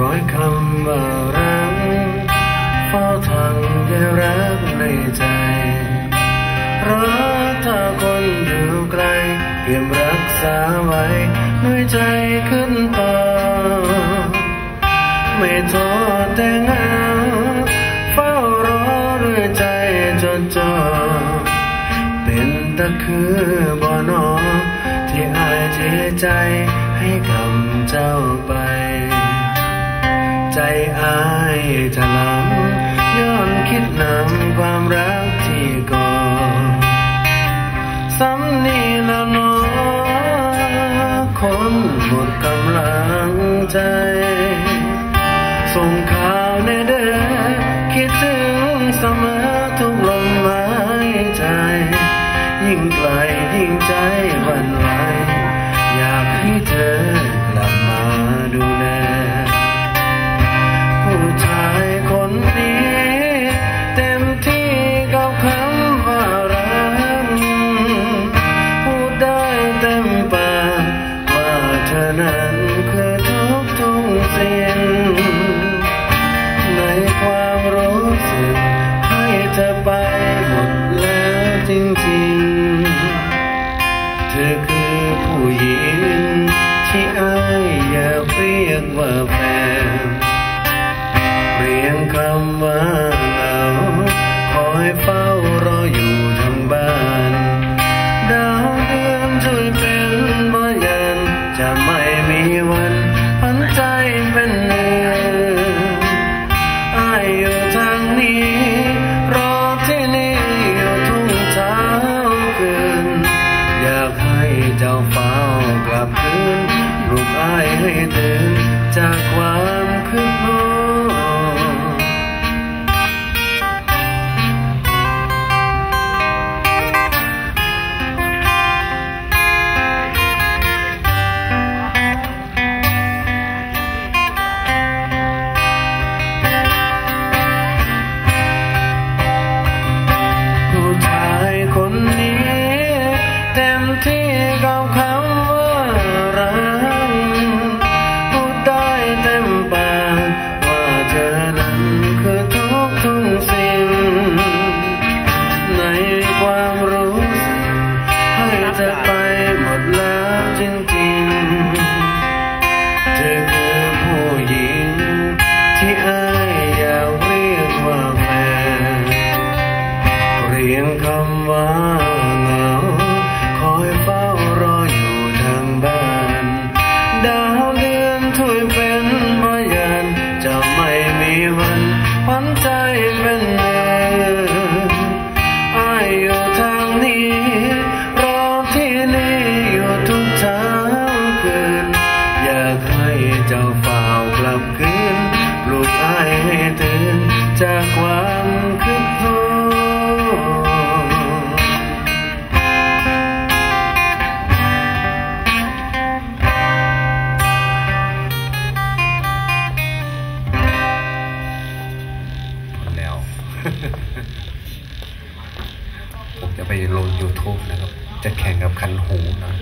ร้อยคำว่ารักเฝ้าทังได้รักในใจ รักถ้าคนอยู่ไกลเพียมรักษาไว้ด้วยใจขึ้นต่อ ไม่ท้อแต่งาเฝ้ารอด้วยใจจดจ่อเป็นตะคือบ่อนอที่อายเทใจให้กำ ใจอายจะลำย้อนคิดนำความรักที่ก่อซ้ำนี่ละนอคนหมดกำลังใจ ส่งข่าวในเด้อคิดถึงเสมอทุกลมหายใจ ยิ่ง to be ลูกอายให้ตื่นจากความคิดโผมจะไปลง YouTube นะครับ จะแข่งกับคันหูนะ